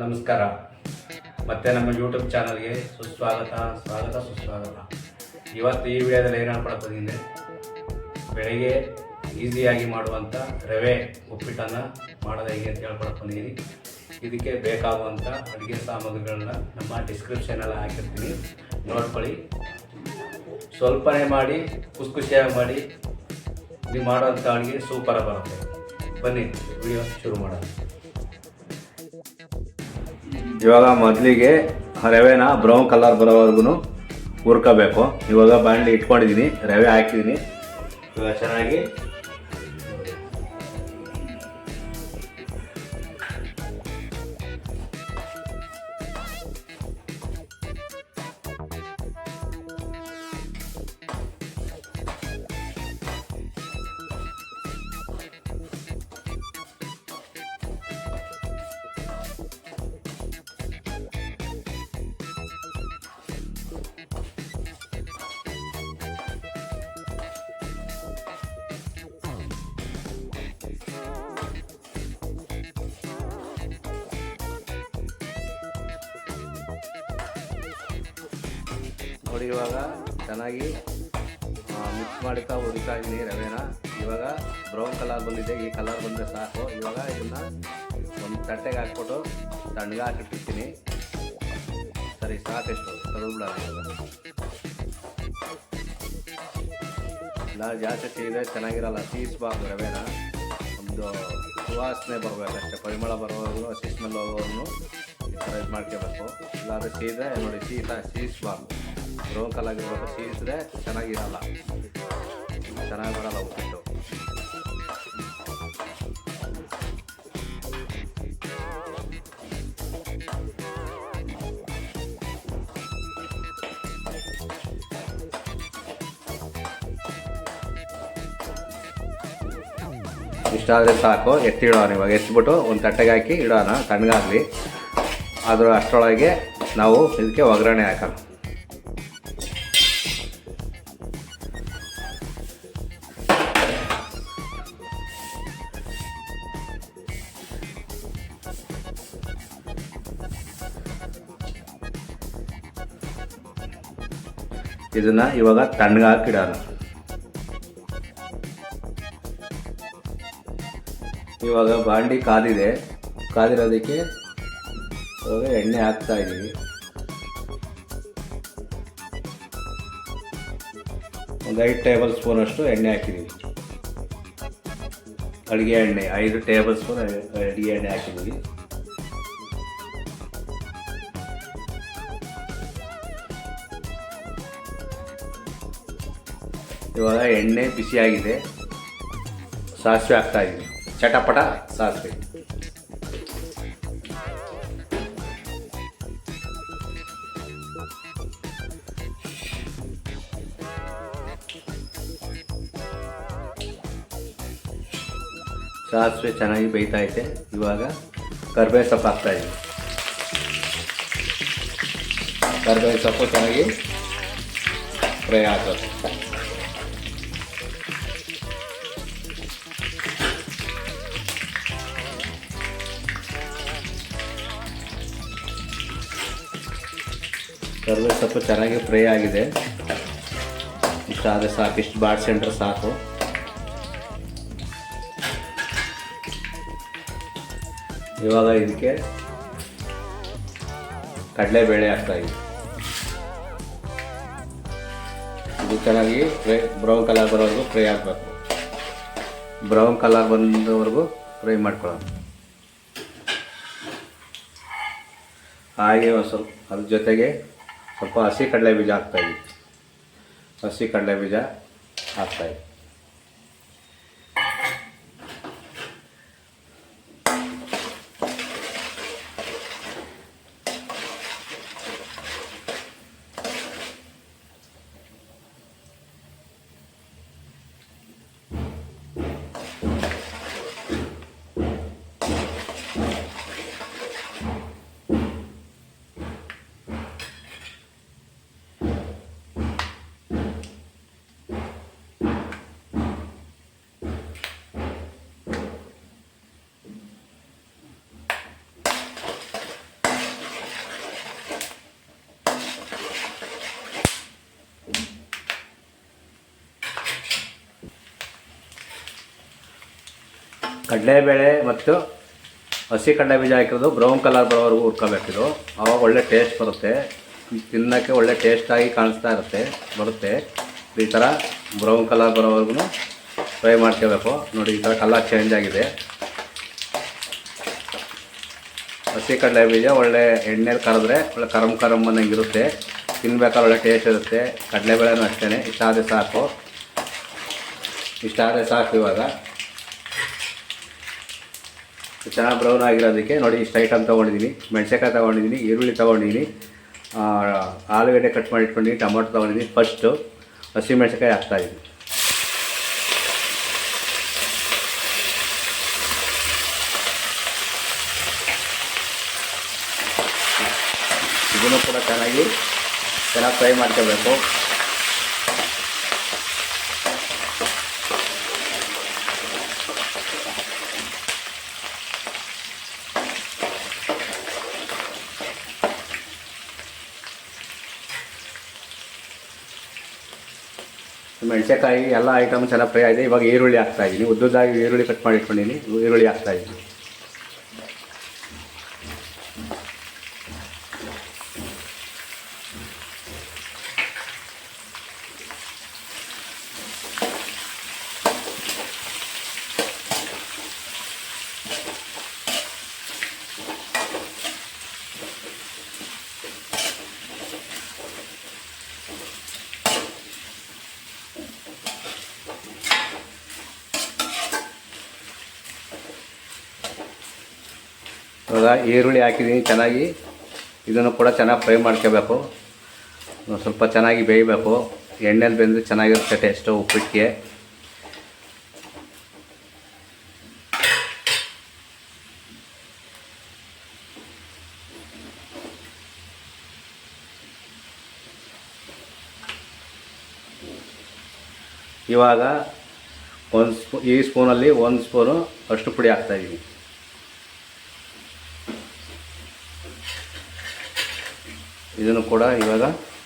ನಮಸ್ಕಾರ. ಮತ್ತೆ ನಮ್ಮ ಯೂಟ್ಯೂಬ್ ಚಾನಲ್ಗೆ ಸುಸ್ವಾಗತ, ಸ್ವಾಗತ, ಸುಸ್ವಾಗತ. ಇವತ್ತು ಈ ವಿಡಿಯೋದಲ್ಲಿ ಏನು ಹೇಳ್ಕೊಳ್ತೀನಿ ಬೆಳಗ್ಗೆ ಈಸಿಯಾಗಿ ಮಾಡುವಂಥ ರವೆ ಉಪ್ಪಿಟ್ಟನ್ನು ಮಾಡೋದು ಹೇಗೆ ಅಂತ ಹೇಳ್ಕೊಳಕ್ಕೆ ಇದಕ್ಕೆ ಬೇಕಾಗುವಂಥ ಅಡುಗೆ ಸಾಮಗ್ರಿಗಳನ್ನ ನಮ್ಮ ಡಿಸ್ಕ್ರಿಪ್ಷನಲ್ಲಿ ಹಾಕಿರ್ತೀನಿ. ನೋಡ್ಕೊಳ್ಳಿ. ಸ್ವಲ್ಪನೇ ಮಾಡಿ ಖುಷಿ ಖುಷಿಯಾಗಿ ಮಾಡಿ, ನೀವು ಮಾಡೋಂಥ ಅಡುಗೆ ಸೂಪರಾಗಿ ಬರುತ್ತೆ. ಬನ್ನಿ, ವಿಡಿಯೋ ಶುರು ಮಾಡೋಣ. ಇವಾಗ ಮೊದಲಿಗೆ ರವೆನ ಬ್ರೌನ್ ಕಲರ್ ಬರೋವರೆಗೂ ಹುರ್ಕೋಬೇಕು. ಇವಾಗ ಬಾಣಲಿ ಇಟ್ಕೊಂಡಿದ್ದೀನಿ ರವೆ ಹಾಕಿದ್ದೀನಿ ಇವಾಗ ಚೆನ್ನಾಗಿ ನೋಡಿ ಇವಾಗ ಚೆನ್ನಾಗಿ ಮಿಕ್ಸ್ ಮಾಡ್ತಾ ಹುರಿತಾ ಇದ್ದೀನಿ ರವೆನ. ಇವಾಗ ಬ್ರೌನ್ ಕಲರ್ ಬಂದಿದೆ, ಈ ಕಲರ್ ಬಂದರೆ ಸಾಕು. ಇವಾಗ ಇದನ್ನು ಒಂದು ತಟ್ಟೆಗೆ ಹಾಕ್ಬಿಟ್ಟು ತಣ್ಣಗೆ ಹಾಕಿಟ್ಟಿರ್ತೀನಿ. ಸರಿ, ಸಾಕೆಷ್ಟು. ತೆಗೆದ್ಬಿಡೋಣ ಇವಾಗ. ಇಲ್ಲ, ಜಾಸ್ತಿ ಸೀರೆ ಚೆನ್ನಾಗಿರಲ್ಲ. ಸೀಸ್ಬಾರ್ದು ರವೆನ. ಒಂದು ಸುವಾಸನೆ ಬರಬೇಕಷ್ಟೇ ಪರಿಮಳ ಬರೋವರೆಗೂ ಹಸಿ ಸ್ಮೆಲ್ ಹೋಗೋವರೆಗೂ ಇದು ಮಾಡ್ಕೋಬೇಕು. ಇಲ್ಲಾಂದರೆ ಸೀದೆ ನೋಡಿ ಸೀತ ಸೀಸ್ಬಾರ್ದು ಬ್ರೌನ್ ಕಲರ್ ಸೇರಿಸಿದ್ರೆ ಚೆನ್ನಾಗಿರಲ್ಲ. ಚೆನ್ನಾಗಿ ಬರಲ್ಲ ಉಪ್ಪಿಟ್ಟು ಇಷ್ಟಾದರೆ ಸಾಕು, ಎತ್ತಿಡೋಣ ಇವಾಗ ಎತ್ತಿಬಿಟ್ಟು ಒಂದು ತಟ್ಟೆಗೆ ಹಾಕಿ ಇಡೋಣ, ತಣ್ಣಗಾಗಲಿ. ಅದರ ಅಷ್ಟರೊಳಗೆ ನಾವು ಇದಕ್ಕೆ ಒಗ್ಗರಣೆ ಹಾಕೋಣ. ಇದನ್ನ ಇವಾಗ ತಣ್ಣಗೆ ಹಾಕಿಡೋಣ. ಇವಾಗ ಬಾಂಡಿ ಕಾದಿದೆ. ಕಾದಿರೋದಕ್ಕೆ ಇವಾಗ ಎಣ್ಣೆ ಹಾಕ್ತಾ ಇದ್ದೀವಿ. ಒಂದು ಐದು ಟೇಬಲ್ ಸ್ಪೂನ್ ಅಷ್ಟು ಎಣ್ಣೆ ಹಾಕಿದ್ದೀವಿ ಅಡುಗೆ ಎಣ್ಣೆ, ಐದು ಟೇಬಲ್ ಸ್ಪೂನ್ ಅಡುಗೆ ಎಣ್ಣೆ ಹಾಕಿದ್ದೀವಿ ಇವಾಗ ಎಣ್ಣೆ ಬಿಸಿಯಾಗಿದೆ. ಸಾಸಿವೆ ಹಾಕ್ತಾ ಇದ್ದೀವಿ ಚಟಪಟ ಸಾಸಿವೆ. ಸಾಸಿವೆ ಚೆನ್ನಾಗಿ ಬೇಯ್ತಾ ಐತೆ. ಇವಾಗ ಕರ್ಬೇವು ಸೊಪ್ಪು ಹಾಕ್ತಾ ಇದ್ದೀವಿ ಕರ್ಬೇವು ಸೊಪ್ಪು ಚೆನ್ನಾಗಿ ಫ್ರೈ ಹಾಕೋದು ಕರ್ಬೇವು ಸೊಪ್ಪು ಚೆನ್ನಾಗಿ ಫ್ರೈ ಆಗಿದೆ. ಇಷ್ಟಾದರೆ ಸಾಕು, ಇಷ್ಟು ಬಾಡ್ಸೆಂಟ್ರೆ ಸಾಕು. ಇವಾಗ ಇದಕ್ಕೆ ಕಡಲೆಬೇಳೆ ಹಾಕ್ತಾ ಇದ್ದೀವಿ ಇದು ಚೆನ್ನಾಗಿ ಫ್ರೈ, ಬ್ರೌನ್ ಕಲರ್ ಬರೋವರೆಗೂ ಫ್ರೈ ಆಗಬೇಕು. ಬ್ರೌನ್ ಕಲರ್ ಬಂದವರೆಗೂ ಫ್ರೈ ಮಾಡ್ಕೊಳ್ಳೋಣ. ಹಾಗೆ ಒಂದು ಸ್ವಲ್ಪ ಅದ್ರ ಜೊತೆಗೆ ಸ್ವಲ್ಪ ಹಸಿ ಕಡಲೆ ಬೀಜ ಹಾಕ್ತಾಯಿದ್ವಿ ಹಸಿ ಕಡಲೆ ಬೀಜ ಹಾಕ್ತಾಯಿದ್ವಿ ಕಡಲೆಬೇಳೆ ಮತ್ತು ಹಸಿ ಕಡಲೆ ಬೀಜ ಹಾಕಿರೋದು ಬ್ರೌನ್ ಕಲರ್ ಬರೋವರೆಗೂ ಹುರ್ಕೋಬೇಕಿದು ಆವಾಗ ಒಳ್ಳೆ ಟೇಸ್ಟ್ ಬರುತ್ತೆ. ತಿನ್ನೋಕ್ಕೆ ಒಳ್ಳೆ ಟೇಸ್ಟಾಗಿ ಕಾಣಿಸ್ತಾ ಇರುತ್ತೆ, ಬರುತ್ತೆ. ಈ ಥರ ಬ್ರೌನ್ ಕಲರ್ ಬರೋವರೆಗೂ ಫ್ರೈ ಮಾಡ್ಕೋಬೇಕು. ನೋಡಿ, ಈ ಥರ ಕಲರ್ ಚೇಂಜ್ ಆಗಿದೆ. ಹಸಿ ಕಡಲೆ ಬೀಜ ಒಳ್ಳೆ ಎಣ್ಣೆಲಿ ಕರೆದ್ರೆ ಒಳ್ಳೆ ಕರಮ್ ಕರಮ್ ಅನ್ನಂಗಿರುತ್ತೆ ತಿನ್ಬೇಕಾದ್ರೆ ಒಳ್ಳೆ ಟೇಸ್ಟ್ ಇರುತ್ತೆ. ಕಡಲೆಬೇಳೆನೂ ಅಷ್ಟೇ ಇಷ್ಟ ಆದರೆ ಸಾಕು. ಇಷ್ಟ ಆದರೆ ಸಾಕು ಇವಾಗ. ಚೆನ್ನಾಗಿ ಬ್ರೌನ್ ಆಗಿರೋದಕ್ಕೆ ನೋಡಿ ಇಷ್ಟು ಐಟಮ್ ತೊಗೊಂಡಿದ್ದೀನಿ ಮೆಣಸಿನ್ಕಾಯಿ ತೊಗೊಂಡಿದ್ದೀನಿ ಈರುಳ್ಳಿ ತೊಗೊಂಡಿದ್ದೀನಿ ಆಲೂಗಡ್ಡೆ ಕಟ್ ಮಾಡಿ ಇಟ್ಕೊಂಡಿದ್ದೀನಿ ಟೊಮೊಟೊ ತೊಗೊಂಡಿದ್ದೀನಿ ಫಸ್ಟು ಹಸಿ ಮೆಣಸಿನ್ಕಾಯಿ ಹಾಕ್ತಾಯಿದ್ದೀನಿ ಇದನ್ನು ಕೂಡ ಚೆನ್ನಾಗಿ ಚೆನ್ನಾಗಿ ಫ್ರೈ ಮಾಡ್ಕೋಬೇಕು. ಮೆಣಸಿನಕಾಯಿ ಎಲ್ಲ ಐಟಮ್ ಚೆನ್ನಾಗಿ ಫ್ರೈ ಆಗಿದೆ. ಇವಾಗ ಈರುಳ್ಳಿ ಹಾಕ್ತಾ ಇದ್ದೀನಿ. ಉದ್ದುದಾಗಿ ಈರುಳ್ಳಿ ಕಟ್ ಮಾಡಿ ಇಟ್ಕೊಂಡಿದ್ದೀನಿ. ಈರುಳ್ಳಿ ಹಾಕ್ತಾ ಇದ್ದೀನಿ. ಈರುಳ್ಳಿ ಹಾಕಿದ್ದೀನಿ ಚೆನ್ನಾಗಿ. ಇದನ್ನು ಕೂಡ ಚೆನ್ನಾಗಿ ಫ್ರೈ ಮಾಡ್ಕೋಬೇಕು. ಸ್ವಲ್ಪ ಚೆನ್ನಾಗಿ ಬೇಯಬೇಕು. ಎಣ್ಣೆಲಿ ಬೆಂದರೆ ಚೆನ್ನಾಗಿರುತ್ತೆ ಟೇಸ್ಟು ಉಪ್ಪಿಟ್ಟಿಗೆ ಇವಾಗ ಒಂದು ಸ್ಪೂ, ಈ ಸ್ಪೂನಲ್ಲಿ ಒಂದು ಸ್ಪೂನು ಅಷ್ಟು ಪುಡಿ ಹಾಕ್ತಾಯಿದ್ದೀನಿ ಇದನ್ನು ಕೂಡ ಇವಾಗ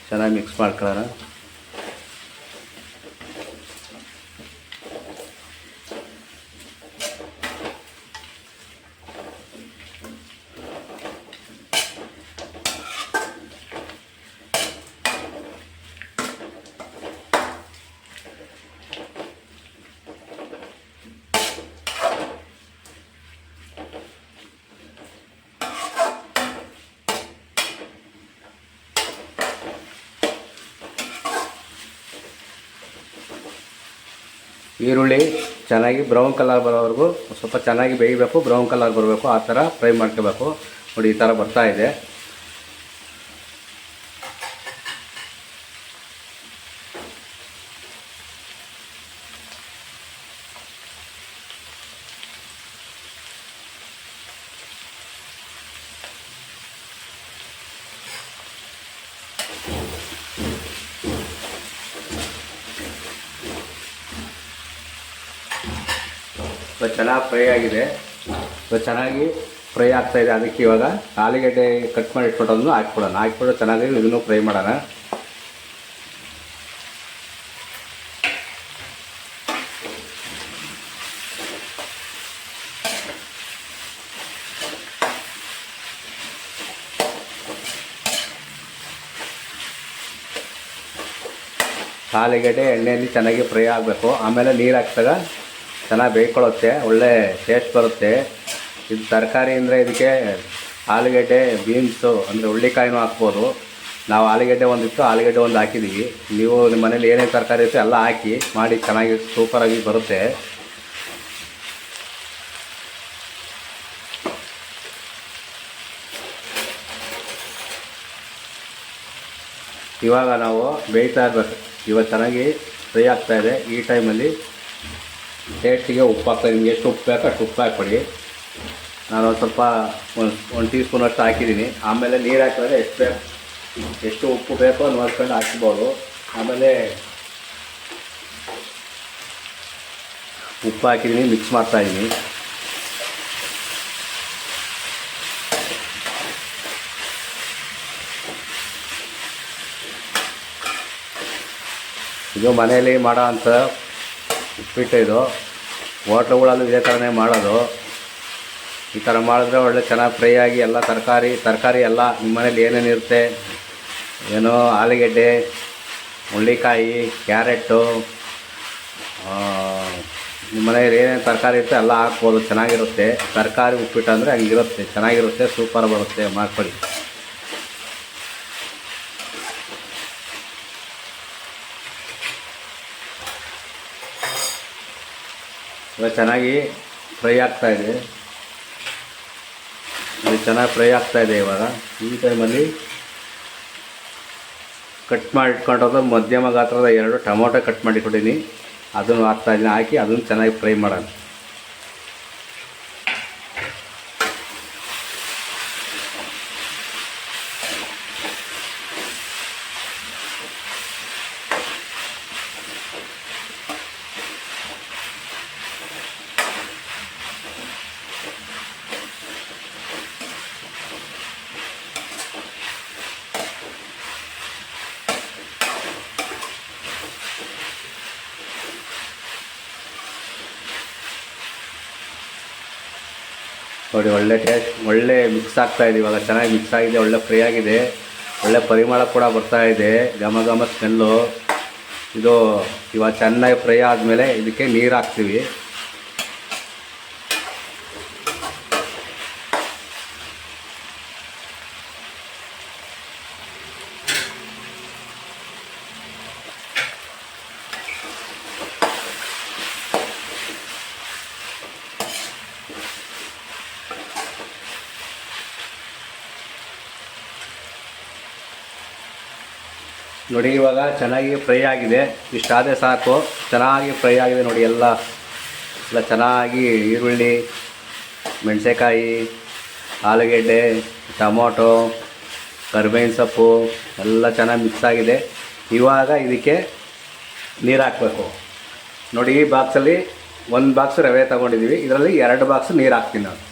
ಚೆನ್ನಾಗಿ ಮಿಕ್ಸ್ ಮಾಡ್ಕೊಳ್ಳೋಣ. ಈರುಳ್ಳಿ ಚೆನ್ನಾಗಿ ಬ್ರೌನ್ ಕಲರ್ ಬರೋವರೆಗೂ ಸ್ವಲ್ಪ ಚೆನ್ನಾಗಿ ಬೇಯಬೇಕು, ಬ್ರೌನ್ ಕಲರ್ ಬರಬೇಕು, ಆ ಥರ ಫ್ರೈ ಮಾಡ್ಕೋಬೇಕು. ನೋಡಿ ಈ ಥರ ಬರ್ತಾ ಇದೆ. ಇವಾಗ ಚೆನ್ನಾಗಿ ಫ್ರೈ ಆಗಿದೆ. ಇವಾಗ ಚೆನ್ನಾಗಿ ಫ್ರೈ ಆಗ್ತಾ ಇದೆ ಅದಕ್ಕೆ ಇವಾಗ ಆಲೂಗಡ್ಡೆ ಕಟ್ ಮಾಡಿ ಇಟ್ಬಿಟ್ಟೋದನ್ನು ಹಾಕ್ಬಿಡೋಣ. ಹಾಕ್ಬಿಟ್ಟು ಚೆನ್ನಾಗಿ ಇದನ್ನು ಫ್ರೈ ಮಾಡೋಣ. ಆಲೂಗಡ್ಡೆ ಎಣ್ಣೆಯಲ್ಲಿ ಚೆನ್ನಾಗಿ ಫ್ರೈ ಆಗಬೇಕು. ಆಮೇಲೆ ನೀರು ಹಾಕ್ದಾಗ ಚೆನ್ನಾಗಿ ಬೇಯ್ಕೊಳ್ಳುತ್ತೆ, ಒಳ್ಳೆ ಟೇಸ್ಟ್ ಬರುತ್ತೆ. ಇದು ತರಕಾರಿ ಅಂದರೆ ಇದಕ್ಕೆ ಆಲೂಗಡ್ಡೆ ಬೀನ್ಸು ಅಂದರೆ ಹುಳ್ಳಿಕಾಯಿನೂ ಹಾಕ್ಬೋದು. ನಾವು ಆಲೂಗಡ್ಡೆ ಒಂದಿತ್ತು ಆಲೂಗಡ್ಡೆ ಒಂದು ಹಾಕಿದ್ದೀವಿ ನೀವು ನಿಮ್ಮ ಮನೇಲಿ ಏನೇನು ತರಕಾರಿ ಇತ್ತು ಎಲ್ಲ ಹಾಕಿ ಮಾಡಿ, ಚೆನ್ನಾಗಿ ಸೂಪರಾಗಿ ಬರುತ್ತೆ. ಇವಾಗ ನಾವು ಬೇಯ್ತಾ ಇರಬೇಕು. ಇವಾಗ ಚೆನ್ನಾಗಿ ಫ್ರೈ ಆಗ್ತಾಯಿದೆ ಈ ಟೈಮಲ್ಲಿ ಟೇಸ್ಟಿಗೆ ಉಪ್ಪು ಹಾಕ್ತಾ ನಿಮ್ಗೆ ಎಷ್ಟು ಉಪ್ಪು ಬೇಕೋ ಅಷ್ಟು ಉಪ್ಪು ಹಾಕ್ಬಿಡಿ. ನಾನು ಸ್ವಲ್ಪ ಒಂದು ಒಂದು ಟೀ ಸ್ಪೂನ್ ಅಷ್ಟು ಹಾಕಿದ್ದೀನಿ. ಆಮೇಲೆ ನೀರು ಹಾಕಿದ್ರೆ ಎಷ್ಟು ಬೇಕು ಎಷ್ಟು ಉಪ್ಪು ಬೇಕೋ ನೋಡ್ಕೊಂಡು ಹಾಕ್ಬೋದು. ಆಮೇಲೆ ಉಪ್ಪು ಹಾಕಿದ್ದೀನಿ ಮಿಕ್ಸ್ ಮಾಡ್ತಾಯಿದ್ದೀನಿ ಇದು ಮನೆಯಲ್ಲಿ ಮಾಡೋ ಅಂಥ ಉಪ್ಪಿಟ್ಟು ಇದು. ಹೋಟ್ಲುಗಳಲ್ಲೂ ಇದೇ ಥರನೇ ಮಾಡೋದು. ಈ ಥರ ಮಾಡಿದ್ರೆ ಒಳ್ಳೆ ಚೆನ್ನಾಗಿ ಫ್ರೈ ಆಗಿ ಎಲ್ಲ ತರಕಾರಿ ತರಕಾರಿ ಎಲ್ಲ ನಿಮ್ಮ ಮನೇಲಿ ಏನೇನು ಇರುತ್ತೆ? ಏನೋ ಆಲೂಗೆಡ್ಡೆ ಹುಳ್ಳಿಕಾಯಿ ಕ್ಯಾರೆಟು ನಿಮ್ಮ ಮನೆಯಲ್ಲಿ ಏನೇನು ತರಕಾರಿ ಇರುತ್ತೆ ಎಲ್ಲ ಹಾಕ್ಬೋದು. ಚೆನ್ನಾಗಿರುತ್ತೆ. ತರಕಾರಿ, ಉಪ್ಪಿಟ್ಟು ಅಂದರೆ ಹಂಗಿರುತ್ತೆ. ಚೆನ್ನಾಗಿರುತ್ತೆ, ಸೂಪರ್ ಬರುತ್ತೆ. ಮಾಡ್ಕೊಳ್ಳಿ. ಇವಾಗ ಚೆನ್ನಾಗಿ ಫ್ರೈ ಆಗ್ತಾ ಇದೆ. ಚೆನ್ನಾಗಿ ಫ್ರೈ ಆಗ್ತಾ ಇದೆ ಇವಾಗ. ಈ ಟೈಮಲ್ಲಿ ಕಟ್ ಮಾಡಿ ಮಧ್ಯಮ ಗಾತ್ರದ ಎರಡು ಟೊಮೊಟೊ ಕಟ್ ಮಾಡಿ ಕೊಟ್ಟಿನಿ ಅದನ್ನು ಹಾಕ್ತಾ ಇದ್ದೀನಿ ಹಾಕಿ ಅದನ್ನು ಚೆನ್ನಾಗಿ ಫ್ರೈ ಮಾಡೋಣ. ನೋಡಿ, ಒಳ್ಳೆ ಟೇಸ್ಟ್ ಒಳ್ಳೆ ಮಿಕ್ಸ್ ಆಗ್ತಾ ಇದೆ. ಇವಾಗ ಚೆನ್ನಾಗಿ ಮಿಕ್ಸ್ ಆಗಿದೆ, ಒಳ್ಳೆ ಫ್ರೈ ಆಗಿದೆ. ಒಳ್ಳೆ ಪರಿಮಳ ಕೂಡ ಬರ್ತಾ ಇದೆ. ಘಮ ಘಮ ಸ್ಮೆಲ್ಲು ಇದು ಇವಾಗ ಚೆನ್ನಾಗಿ ಫ್ರೈ ಆದಮೇಲೆ ಇದಕ್ಕೆ ನೀರು ಹಾಕ್ತೀವಿ. ನೋಡಿ, ಇವಾಗ ಚೆನ್ನಾಗಿ ಫ್ರೈ ಆಗಿದೆ. ಇಷ್ಟಾದರೆ ಸಾಕು. ಚೆನ್ನಾಗಿ ಫ್ರೈ ಆಗಿದೆ ನೋಡಿ ಎಲ್ಲ. ಎಲ್ಲ ಚೆನ್ನಾಗಿ ಈರುಳ್ಳಿ ಮೆಣಸೆಕಾಯಿ ಆಲೂಗೆಡ್ಡೆ, ಟೊಮೊಟೊ, ಕರ್ಬೇವಿನ ಸೊಪ್ಪು ಎಲ್ಲ ಚೆನ್ನಾಗಿ ಮಿಕ್ಸ್ ಆಗಿದೆ. ಇವಾಗ ಇದಕ್ಕೆ ನೀರು ಹಾಕಬೇಕು. ನೋಡಿ, ಈ ಬಾಕ್ಸಲ್ಲಿ ಒಂದು ಬಾಕ್ಸ್ ರವೆ ತೊಗೊಂಡಿದ್ದೀವಿ ಇದರಲ್ಲಿ ಎರಡು ಬಾಕ್ಸ್ ನೀರು ಹಾಕ್ತೀನಿ ನಾನು.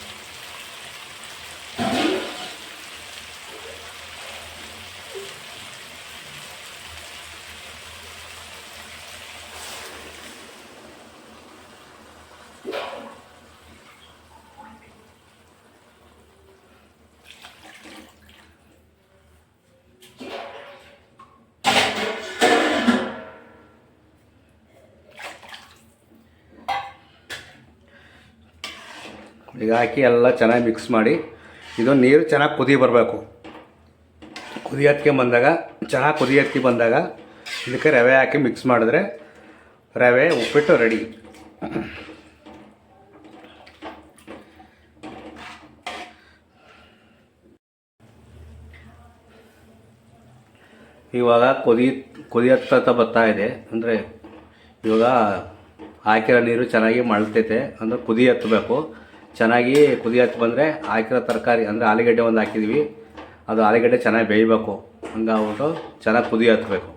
ಈಗ ಹಾಕಿ ಎಲ್ಲ ಚೆನ್ನಾಗಿ ಮಿಕ್ಸ್ ಮಾಡಿ. ಇದು ನೀರು ಚೆನ್ನಾಗಿ ಕುದಿ ಬರಬೇಕು. ಕುದಿಯೋದಕ್ಕೆ ಬಂದಾಗ ಚೆನ್ನಾಗಿ ಕುದಿಯೋದಕ್ಕೆ ಬಂದಾಗ ಇದಕ್ಕೆ ರವೆ ಹಾಕಿ ಮಿಕ್ಸ್ ಮಾಡಿದ್ರೆ ರವೆ ಉಪ್ಪಿಟ್ಟು ರೆಡಿ ಇವಾಗ ಕುದಿ, ಕುದಿಯತ್ತ ಬರ್ತಾ ಇದೆ. ಅಂದರೆ ಇವಾಗ ಹಾಕಿರೋ ನೀರು ಚೆನ್ನಾಗಿ ಮಳ್ತೈತೆ ಅಂದರೆ ಕುದಿ ಹತ್ತಬೇಕು ಚೆನ್ನಾಗಿ ಕುದಿ ಬಂದರೆ ಹಾಕಿರೋ ತರಕಾರಿ, ಅಂದರೆ ಆಲೂಗಡ್ಡೆ ಒಂದು ಹಾಕಿದ್ವಿ. ಅದು ಆಲೂಗಡ್ಡೆ ಚೆನ್ನಾಗಿ ಬೇಯಬೇಕು. ಹಂಗಾಗ್ಬಿಟ್ಟು ಚೆನ್ನಾಗಿ ಕುದಿ ಹತ್ತಬೇಕು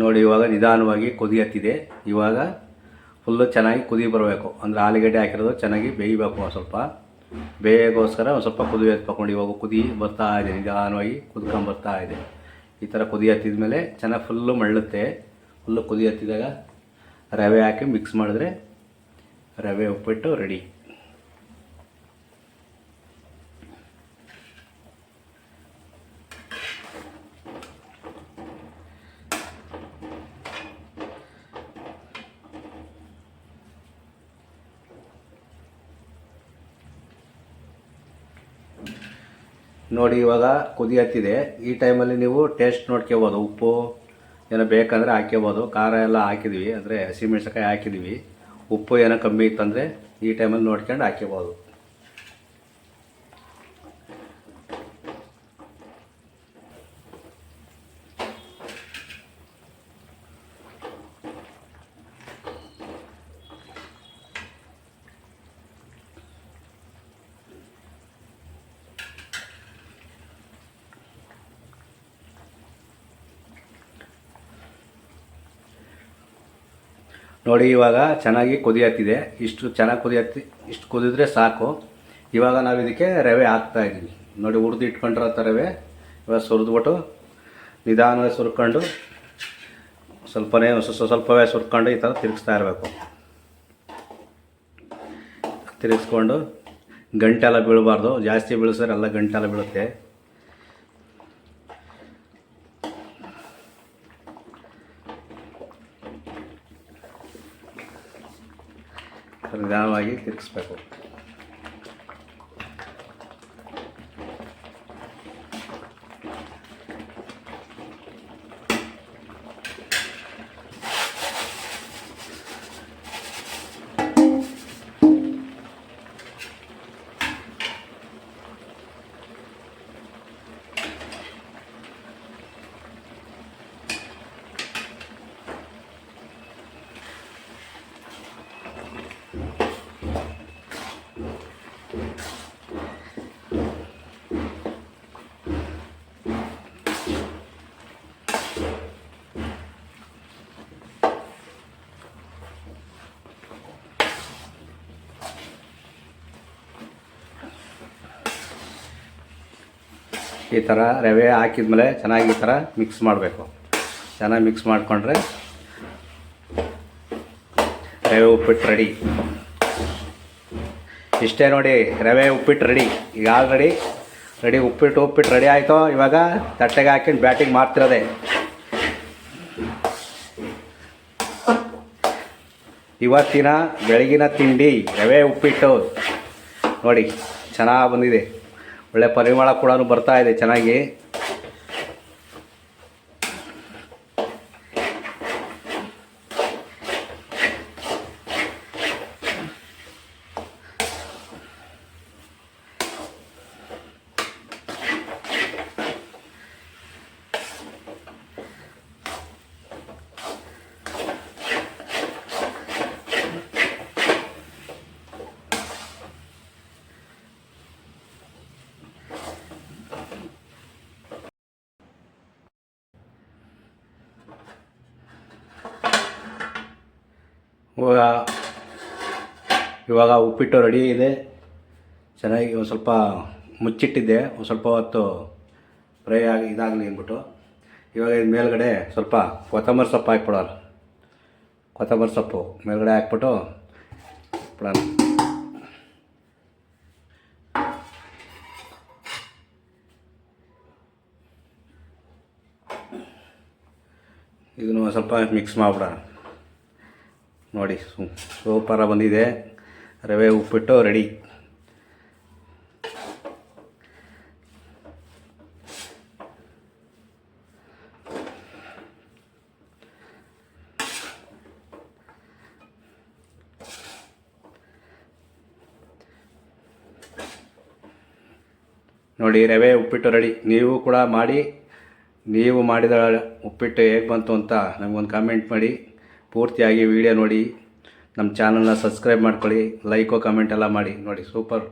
ನೋಡಿ, ಇವಾಗ ನಿಧಾನವಾಗಿ ಕುದಿ ಹತ್ತಿದೆ ಇವಾಗ ಫುಲ್ಲು ಚೆನ್ನಾಗಿ ಕುದಿ ಬರಬೇಕು. ಅಂದರೆ ಆಲೂಗಡ್ಡೆ ಹಾಕಿರೋದು ಚೆನ್ನಾಗಿ ಬೇಯಬೇಕು ಒಂದು ಸ್ವಲ್ಪ. ಬೇಯೋಗೋಸ್ಕರ ಒಂದು ಸ್ವಲ್ಪ ಕುದಿ ಎತ್ಕೊಂಡು ಇವಾಗ ಕುದಿ ಬರ್ತಾ ಇದೆ, ನಿಧಾನವಾಗಿ ಕುದ್ಕೊಂಡು ಬರ್ತಾ ಇದೆ. ಈ ಥರ ಕುದಿ ಹತ್ತಿದ ಮೇಲೆ ಚೆನ್ನಾಗಿ ಫುಲ್ಲು ಮಳ್ಳುತ್ತೆ ಫುಲ್ಲು ಕುದಿ ಹತ್ತಿದಾಗ ರವೆ ಹಾಕಿ ಮಿಕ್ಸ್ ಮಾಡಿದ್ರೆ ರವೆ ಉಪ್ಪಿಟ್ಟು ರೆಡಿ ನೋಡಿ ಇವಾಗ ಕುದಿ ಹತ್ತಿದೆ. ಈ ಟೈಮಲ್ಲಿ ನೀವು ಟೇಸ್ಟ್ ನೋಡ್ಕೋಬೋದು. ಉಪ್ಪು ಏನೋ ಬೇಕಂದರೆ ಹಾಕ್ಕೋಬೋದು. ಖಾರ ಎಲ್ಲ ಹಾಕಿದ್ವಿ ಅಂದರೆ ಹಸಿಮೆಣ್ಸಿನ್ಕಾಯಿ ಹಾಕಿದ್ವಿ ಉಪ್ಪು ಏನೋ ಕಮ್ಮಿ ಇತ್ತಂದರೆ ಈ ಟೈಮಲ್ಲಿ ನೋಡ್ಕೊಂಡು ಹಾಕ್ಕೋಬೋದು. ನೋಡಿ, ಇವಾಗ ಚೆನ್ನಾಗಿ ಕುದಿಯತ್ತಿದೆ. ಇಷ್ಟು ಚೆನ್ನಾಗಿ ಕುದಿಯತ್ತಿ, ಇಷ್ಟು ಕುದಿದ್ರೆ ಸಾಕು. ಇವಾಗ ನಾವು ಇದಕ್ಕೆ ರವೆ ಹಾಕ್ತಾ ಇದ್ದೀವಿ. ನೋಡಿ, ಹುರಿದು ಥರ ರವೆ ಇವಾಗ ಸುರಿದ್ಬಿಟ್ಟು ನಿಧಾನವಾಗಿ ಸುರ್ಕೊಂಡು, ಸ್ವಲ್ಪನೇ ಸ್ವಲ್ಪ ಸ್ವಲ್ಪವೇ ಸುರ್ಕೊಂಡು ಈ ಥರ ತಿರುಗಿಸ್ತಾ ಇರಬೇಕು. ತಿರುಗಿಸ್ಕೊಂಡು ಗಂಟೆಲ್ಲ ಬೀಳಬಾರ್ದು. ಜಾಸ್ತಿ ಬೀಳಿಸಿದ್ರೆ ಎಲ್ಲ ಗಂಟೆಲ್ಲ ಬೀಳುತ್ತೆ. ತಿರುಗಿಸ್ಬೇಕು ಈ ಥರ ರವೆ ಹಾಕಿದ್ಮೇಲೆ ಚೆನ್ನಾಗಿ ಈ ಥರ ಮಿಕ್ಸ್ ಮಾಡಬೇಕು. ಚೆನ್ನಾಗಿ ಮಿಕ್ಸ್ ಮಾಡಿಕೊಂಡ್ರೆ ರವೆ ಉಪ್ಪಿಟ್ಟು ರೆಡಿ ಇಷ್ಟೇ ನೋಡಿ, ರವೆ ಉಪ್ಪಿಟ್ಟು ರೆಡಿ ಈಗ ಆಲ್ರೆಡಿ ರೆಡಿ ಉಪ್ಪಿಟ್ಟು ಉಪ್ಪಿಟ್ಟು ರೆಡಿ ಆಯಿತು? ಇವಾಗ ತಟ್ಟೆಗೆ ಹಾಕೊಂಡು ಬ್ಯಾಟಿಂಗ್ ಮಾಡ್ತಿರೋದೆ. ಇವತ್ತಿನ ಬೆಳಗಿನ ತಿಂಡಿ ರವೆ ಉಪ್ಪಿಟ್ಟು. ನೋಡಿ, ಚೆನ್ನಾಗಿ ಬಂದಿದೆ. ಒಳ್ಳೆ ಪರಿಮಳ ಕೂಡ ಬರ್ತಾ ಇದೆ ಚೆನ್ನಾಗಿ. ಇವಾಗ ಇವಾಗ ಉಪ್ಪಿಟ್ಟು ರೆಡಿ ಇದೆ. ಚೆನ್ನಾಗಿ ಒಂದು ಸ್ವಲ್ಪ ಮುಚ್ಚಿಟ್ಟಿದ್ದೆ. ಒಂದು ಸ್ವಲ್ಪ ಹೊತ್ತು ಫ್ರೈ ಆಗಿ ಇದಾಗಲಿ ಅಂದ್ಬಿಟ್ಟು. ಇವಾಗ ಇದು ಮೇಲ್ಗಡೆ ಸ್ವಲ್ಪ ಕೊತ್ತಂಬರಿ ಸೊಪ್ಪು ಹಾಕ್ಬಿಡೋಣ. ಕೊತ್ತಂಬರಿ ಸೊಪ್ಪು ಮೇಲ್ಗಡೆ ಹಾಕ್ಬಿಟ್ಟು ಬಿಡೋಣ ಇದನ್ನು ಸ್ವಲ್ಪ ಮಿಕ್ಸ್ ಮಾಡಿಬಿಡೋಣ. ನೋಡಿ ಸೂಪರ ಬಂದಿದೆ. ರವೆ ಉಪ್ಪಿಟ್ಟು ರೆಡಿ ನೋಡಿ, ರವೆ ಉಪ್ಪಿಟ್ಟು ರೆಡಿ ನೀವು ಕೂಡ ಮಾಡಿ, ನೀವು ಮಾಡಿದ ಉಪ್ಪಿಟ್ಟು ಹೇಗೆ ಬಂತು ಅಂತ ನಮಗೊಂದು ಕಾಮೆಂಟ್ ಮಾಡಿ. ಪೂರ್ತಿಯಾಗಿ ವಿಡಿಯೋ ನೋಡಿ ನಮ್ಮ ಚಾನಲ್ನ ಸಬ್ಸ್ಕ್ರೈಬ್ ಮಾಡ್ಕೊಳ್ಳಿ ಲೈಕು ಕಮೆಂಟ್ ಎಲ್ಲ ಮಾಡಿ. ನೋಡಿ ಸೂಪರ್